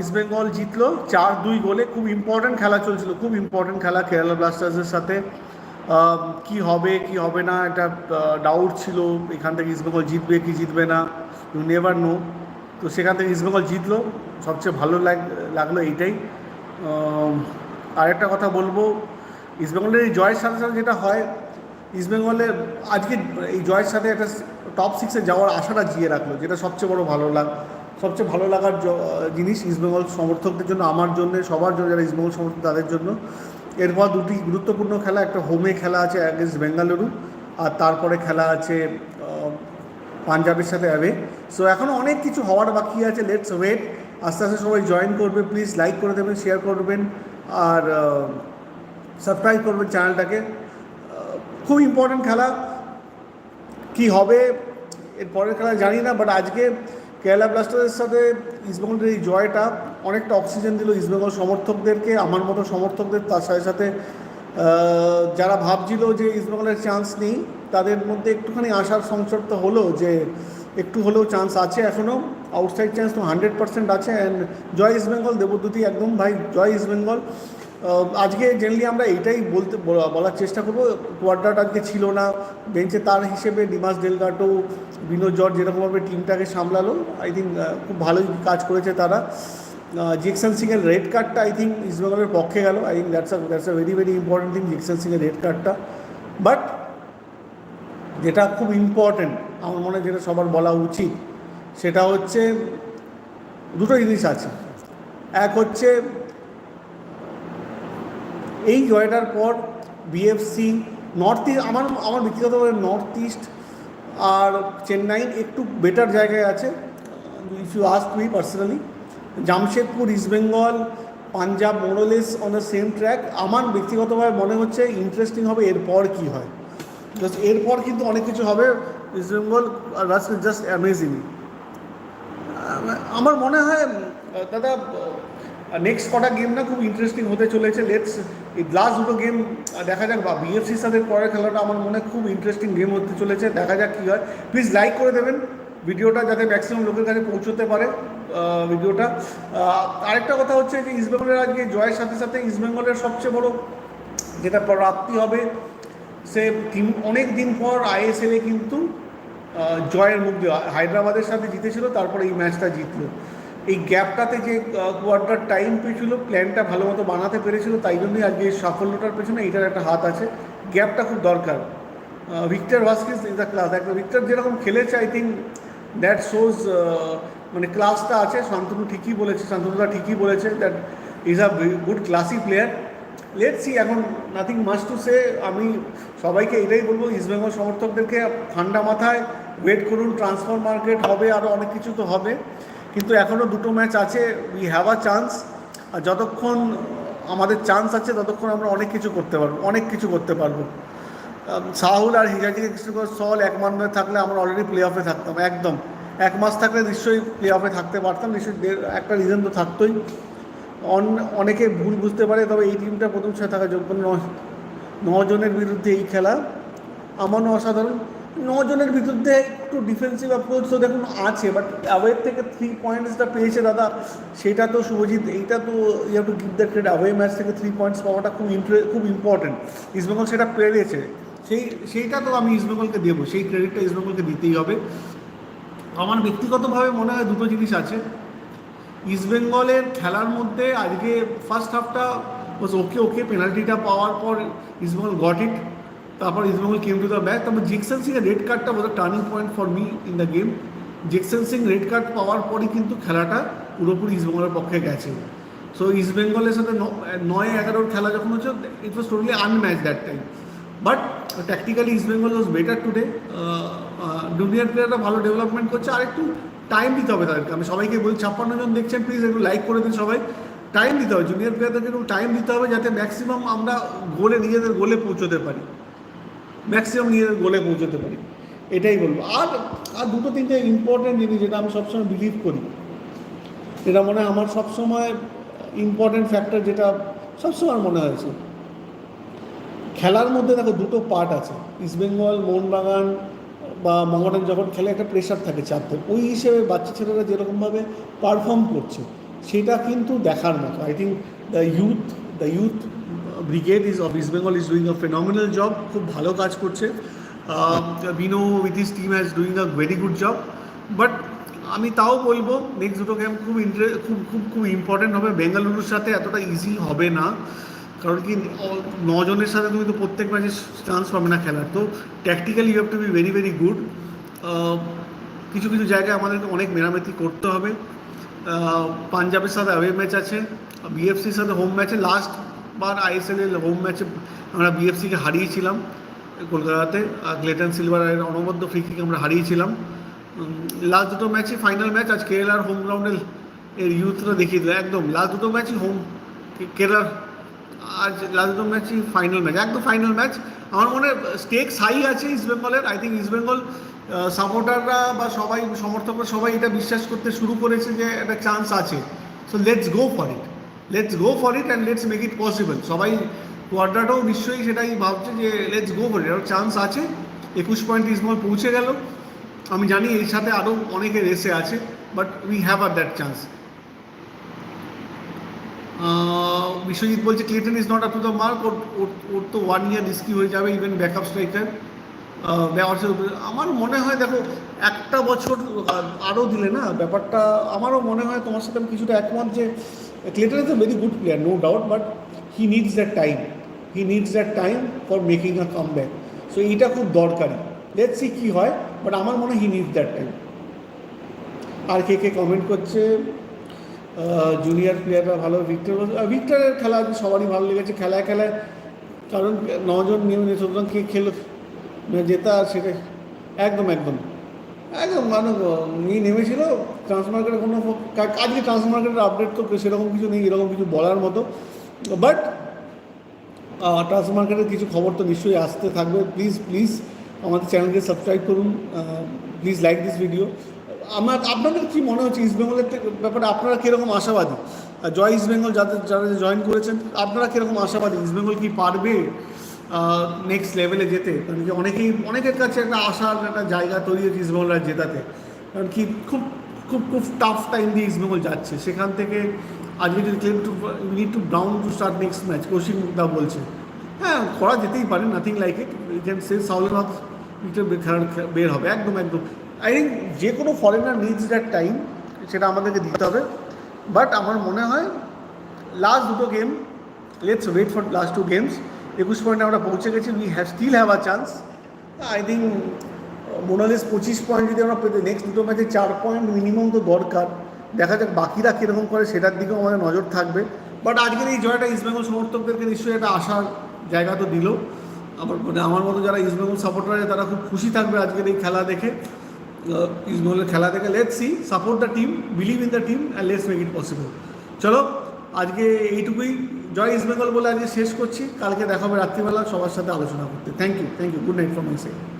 ইস্টবেঙ্গল জিতলো চার দুই গোলে, খুব ইম্পর্ট্যান্ট খেলা চলছিল, খুব ইম্পর্ট্যান্ট খেলা কেরালা ব্লাস্টার্সের সাথে। কি হবে কি হবে না একটা ডাউট ছিল, এখান থেকে ইস্টবেঙ্গল জিতবে কি জিতবে না ইউ নেভার নো তো সেখান থেকে ইস্টবেঙ্গল জিতলো, সবচেয়ে ভালো লাগ, লাগল এইটাই। আরেকটা কথা বলব ইস্টবেঙ্গলের এই জয়ের সাথে সাথে যেটা হয় ইস্টবেঙ্গলের আজকে এই জয়ের সাথে একটা টপ সিক্সে যাওয়ার আশাটা জিয়ে রাখল, যেটা সবচেয়ে বড় ভালো লাগ সবচেয়ে ভালো লাগার জিনিস ইস্টবেঙ্গল সমর্থকদের জন্য, আমার জন্য, সবার জন্য যারা ইস্টবেঙ্গল সমর্থক, তাদের জন্য। এরপর দুটি গুরুত্বপূর্ণ খেলা, একটা হোমে খেলা আছে অ্যাগেন্স্ট বেঙ্গালুরু আর তারপরে খেলা আছে পাঞ্জাবের সাথে অ্যাওয়ে সো এখনও অনেক কিছু হওয়ার বাকি আছে লেটস ওয়েট আস্তে আস্তে সবাই জয়েন করবে প্লিজ লাইক করে দেবেন শেয়ার করবেন, আর সাবস্ক্রাইব করবেন চ্যানেলটাকে খুব ইম্পর্ট্যান্ট খেলা। কি হবে, এর পরের খেলা জানি না বাট আজকে কেরালা ব্লাস্টার্সের সাথে ইস্টবেঙ্গলের এই জয়টা অনেকটা অক্সিজেন দিল ইস্টবেঙ্গল সমর্থকদেরকে, আমার মতো সমর্থকদের, তার সাথে সাথে যারা ভাবছিল যে ইস্টবেঙ্গলের চান্স নেই, তাদের মধ্যে একটুখানি আশার সংসর তো হলো যে একটু হলেও চান্স আছে এখনও আউটসাইড চান্স তো হান্ড্রেড পার্সেন্ট আছে। অ্যান্ড জয় ইস্টবেঙ্গল দেবদ্যুতি, একদম ভাই, জয় ইস্টবেঙ্গল আজকে জেনারেলি আমরা এইটাই বলতে বলার চেষ্টা করব। কোয়ার্টার আজকে ছিল না। বেঞ্চে তার হিসেবে ডিমাস ডেলগাটো, বিনোদ জর্জ যেরকমভাবে টিমটাকে সামলালো আই থিঙ্ক খুব ভালোই কাজ করেছে তারা। জিকসন সিংয়ের রেড কার্ডটা আই থিঙ্ক ইস্টবেঙ্গলের পক্ষে গেল। I think that's a that's a very very important thing Jeakson সিংয়ের রেড কার্ডটা। বাট যেটা খুব ইম্পর্টেন্ট আমার মনে হয় যেটা সবার বলা উচিত, সেটা হচ্ছে দুটো জিনিস আছে। এক হচ্ছে এই জয়টার পর বিএফসি নর্থ ইস্ট আমার আমার ব্যক্তিগতভাবে নর্থ ইস্ট আর চেন্নাই একটু বেটার জায়গায় আছে। If you ask me personally Jamshedpur East Bengal Punjab Morales on the same track আমার ব্যক্তিগতভাবে মনে হচ্ছে ইন্টারেস্টিং হবে এরপর কি হয়। জাস্ট এরপর কিন্তু অনেক কিছু হবে। ইস্ট ইস্টবেঙ্গল জাস্ট অ্যামেজিং আমার মনে হয়, দাদা নেক্সট কটা গেম না খুব ইন্টারেস্টিং হতে চলেছে। লেটস এই লাস্ট দুটো গেম দেখা যাক, বা বিএফসির সাথে পরের খেলাটা আমার মনে হয় খুব ইন্টারেস্টিং গেম হতে চলেছে, দেখা যাক কী হয়। প্লিজ লাইক করে দেবেন, ভিডিওটা যাতে ম্যাক্সিমাম লোকের কাছে পৌঁছতে পারে ভিডিওটা। আরেকটা কথা হচ্ছে যে ইস্টবেঙ্গলের আজকে জয়ের সাথে সাথে ইস্টবেঙ্গলের সবচেয়ে বড় যেটা প্রাপ্তি হবে, সে তিন অনেক দিন পর আইএসএলে কিন্তু জয়ের মুখ দেওয়া হায়দ্রাবাদের সাথে জিতেছিল, তারপরে এই ম্যাচটা জিতলো। এই গ্যাপটাতে যে কোয়ার্টার টাইম পেয়েছিল প্ল্যানটা ভালো মতো বানাতে পেরেছিল, তাই জন্যই আজকে সাফল্যটার পেছনে এটার একটা হাত আছে। গ্যাপটা খুব দরকার। Victor Vazquez is the class একটা ভিক্টর যেরকম খেলেছে আই থিঙ্ক দ্যাট শোজ মানে ক্লাসটা আছে। শান্তনু ঠিকই বলেছে শান্তনুদা ঠিকই বলেছে that is a good classy player let see এখন নাথিং মাস্ট টু সে আমি সবাইকে এটাই বলব ইস্টবেঙ্গল সমর্থকদেরকে ঠান্ডা মাথায় ওয়েট করুন। ট্রান্সফার মার্কেট হবে আরও অনেক কিছু তো হবে। কিন্তু এখনও দুটো ম্যাচ আছে উই হ্যাভ আ চান্স আর যতক্ষণ আমাদের চান্স আছে, ততক্ষণ আমরা অনেক কিছু করতে পারব, অনেক কিছু করতে পারব। সাহুল আর হিজাজিকে কৃষ্ণকর সল এক মান্যে থাকলে আমরা অলরেডি প্লে অফে থাকতাম, একদম। এক মাস থাকলে নিশ্চয়ই প্লে অফে থাকতে পারতাম, নিশ্চয়ই একটা রিজন তো থাকতোই। অন- অনেকে ভুল বুঝতে পারে, তবে এই টিমটা প্রথম ছয় থাকা যোগ্য নয়। নজনের বিরুদ্ধে এই খেলা। আমারও অসাধারণ নজনের বিরুদ্ধে একটু ডিফেন্সিভ অ্যাপ্রোচ তো দেখুন আছে বাট অ্যাওয়ের থেকে থ্রি পয়েন্টসটা পেয়েছে দাদা, সেটা তো শুভজিৎ, এইটা তো you to give the cred away match থেকে থ্রি পয়েন্টস পাওয়াটা খুব ইন্টারে খুব ইম্পর্টেন্ট ইস্টবেঙ্গল সেটা পেরেছে, সেই, সেইটা তো আমি ইস্টবেঙ্গলকে দেবো, সেই ক্রেডিটটা ইস্টবেঙ্গলকে দিতেই হবে। আমার ব্যক্তিগতভাবে মনে হয় দুটো জিনিস আছে। ইস্টবেঙ্গলের খেলার মধ্যে আজকে ফার্স্ট হাফটা ওকে ওকে পেনাল্টিটা পাওয়ার পর ইস্টবেঙ্গল গট ইট তারপর East Bengal came to the back তারপর জিকসন সিং এর রেড কার্ডটা বোধ turning point for me in the game Jeakson Singh red card পাওয়ার পরই কিন্তু খেলাটা পুরোপুরি ইস্টবেঙ্গলের পক্ষে গেছে। সো ইস্টবেঙ্গলের সাথে নয় এগারোর খেলা যখন হচ্ছে it was totally unmatch that time but tactically East Bengal was better today junior প্লেয়াররা ভালো ডেভেলপমেন্ট করছে। আর একটু টাইম দিতে হবে তাদেরকে। আমি সবাইকে বলি ছাপ্পান্ন জন দেখছেন প্লিজ একটু লাইক করে দিন সবাই। টাইম দিতে হবে। জুনিয়র প্লেয়ারদেরকে একটু টাইম দিতে হবে যাতে ম্যাক্সিমাম আমরা গোলে নিজেদের গোলে পৌঁছতে পারি। ম্যাক্সিমাম নিজেদের গোলে পৌঁছতে পারি। এটাই বলব। আর আর দুটো তিনটে ইম্পর্টেন্ট জিনিস যেটা আমি সবসময় বিলিভ করি। এটা মনে হয় আমার সবসময় ইম্পর্টেন্ট ফ্যাক্টর যেটা সবসময় মনে হয়েছে। খেলার মধ্যে দেখো দুটো পার্ট আছে। ইস্টবেঙ্গল মোহনবাগান বা মঙ্গলান যখন খেলে একটা প্রেশার থাকে চাপতে, ওই হিসেবে বাচ্চা ছেলেরা যেরকমভাবে পারফর্ম করছে, সেটা কিন্তু দেখার মতো। I think the youth the youth brigade is of East Bengal is doing a phenomenal job খুব ভালো কাজ করছে। Bino with his team has doing a very good job but আমি তাও বলব নেক্সট দুটো গেম খুব ইন্টারে খুব খুব খুব ইম্পর্টেন্ট হবে। বেঙ্গালুরুর সাথে এতটা ইজি হবে না। কারণ কি নজনের সাথে তুমি তো প্রত্যেক ম্যাচে চান্স পাবে না খেলার। তো tactically you have to be very very good কিছু কিছু জায়গায় আমাদেরকে অনেক মেরামতি করতে হবে। পাঞ্জাবের সাথে অ্যাওয়ে ম্যাচ আছে। বিএফসির সাথে হোম ম্যাচে লাস্ট বার আইএসএল এর হোম ম্যাচে আমরা বিএফসিকে হারিয়েছিলাম কলকাতাতে, আর গ্লেটন সিলভারের অনবদ্য ফ্রি আমরা হারিয়েছিলাম। লাস্ট দুটো ম্যাচই ফাইনাল ম্যাচ আজ কেরালার হোম গ্রাউন্ডের এর ইউথরা দেখিয়ে দিল। একদম লাস্ট দুটো ম্যাচই হোম কেরালার, আজ লাস্ট দুটো ম্যাচই ফাইনাল ম্যাচ একদম ফাইনাল ম্যাচ আমার মনে স্টেকস হাই আছে ইস্ট বেঙ্গলের আই থিঙ্ক ইস্ট বেঙ্গল সাপোর্টাররা বা সবাই, সমর্থকরা সবাই এটা বিশ্বাস করতে শুরু করেছে যে একটা চান্স আছে। So let's go for it let's go for it and let's make it possible সবাই কোয়ার্টারটাও নিশ্চয়ই সেটাই ভাবছে যে let's go for it chance আছে। একুশ পয়েন্ট ইসমল পৌঁছে গেল। আমি জানি এর সাথে আরও অনেকে রেসে আছে বাট উই হ্যাভ আর দ্যাট চান্স বিশ্বজিৎ বলছে Cleiton is not up to the mark ওর- ওর তো ওয়ান ইয়ার রিস্কি হয়ে যাবে ইভেন ব্যাকআপ স্ট্রাইকার আমার মনে হয় দেখো, একটা বছর আরও দিলে না, ব্যাপারটা আমারও মনে হয় তোমার সাথে আমি কিছুটা একমত যে is a very good player no doubt but he needs that time he needs that time for making a come back so এইটা খুব দরকারি লেটস সি কী হয় বাট আমার মনে হয় হি নিডস দ্যাট টাইম আর কে কে কমেন্ট করছে? জুনিয়র প্লেয়াররা ভালো ভিক্টর ভিক্টরের খেলা সবারই ভালো লেগেছে, খেলায় খেলায়। কারণ নজন নিয়ে সুতরাং কে খেলো মানে জেতা সেটা একদম একদম। একদম মানে নিয়ে নেমেছিল। ট্রান্সমার্কেটের কোনো কা- আজকে ট্রান্সমার্কেটের আপডেট তো সেরকম কিছু নেই, এরকম কিছু বলার মতো। বাট ট্রান্সমার্কেটের কিছু খবর তো নিশ্চয়ই আসতে থাকবে। প্লিজ প্লিজ আমাদের চ্যানেলকে সাবস্ক্রাইব করুন। প্লিজ লাইক দিস ভিডিও আমার, আপনাদের কি মনে হচ্ছে ইস্ট বেঙ্গলের ব্যাপারে আপনারা কীরকম আশাবাদী? জয় ইস্ট বেঙ্গল যাদের, যারা জয়েন করেছেন, আপনারা কীরকম আশাবাদী? ইস্ট বেঙ্গল কি পারবে? নেক্সট লেভেলে যেতে। কারণ কি অনেকেই, অনেকের কাছে একটা আশার একটা জায়গা তৈরি হয়েছে ইস্ট বেঙ্গল আর জেতাতে কারণ কি খুব খুব খুব টাফ টাইম দিয়ে ইস্ট বেঙ্গল যাচ্ছে। সেখান থেকে আজকে যদি claim to need to brown to start next match Kaushik da বলছে। হ্যাঁ করা যেতেই পারে nothing like it can say সাউলের খেলার বের হবে, একদম একদম। আই থিঙ্ক যে কোনো ফরেনার নিডস দ্যাট টাইম সেটা আমাদেরকে দিতে হবে। বাট আমার মনে হয় লাস্ট দুটো game let's wait for last two games একুশ পয়েন্টে আমরা পৌঁছে গেছি we have still have a chance I think মোনালিস পঁচিশ পয়েন্ট যদি আমরা পেতে নেক্সট দুটো ম্যাচে চার পয়েন্ট মিনিমাম তো দরকার। দেখা যাক বাকিরা কীরকম করে, সেটার দিকেও আমাদের নজর থাকবে। বাট আজকের এই জয়টা ইস্টবেঙ্গল সমর্থকদেরকে নিশ্চয়ই একটা আশার জায়গা তো দিল। আমার মানে আমার মতো যারা ইস্টবেঙ্গল সাপোর্টার আছে, তারা খুব খুশি থাকবে আজকের এই খেলা দেখে। ইস্টবেঙ্গলের খেলা দেখে let see support the team believe in the team and let's make it possible চলো, আজকে এইটুকুই। জয় ইস্ট বেঙ্গল বলে আজকে শেষ করছি। কালকে দেখাবে রাত্রিবেলা সবার সাথে আলোচনা করতে। Thank you thank you good night from my side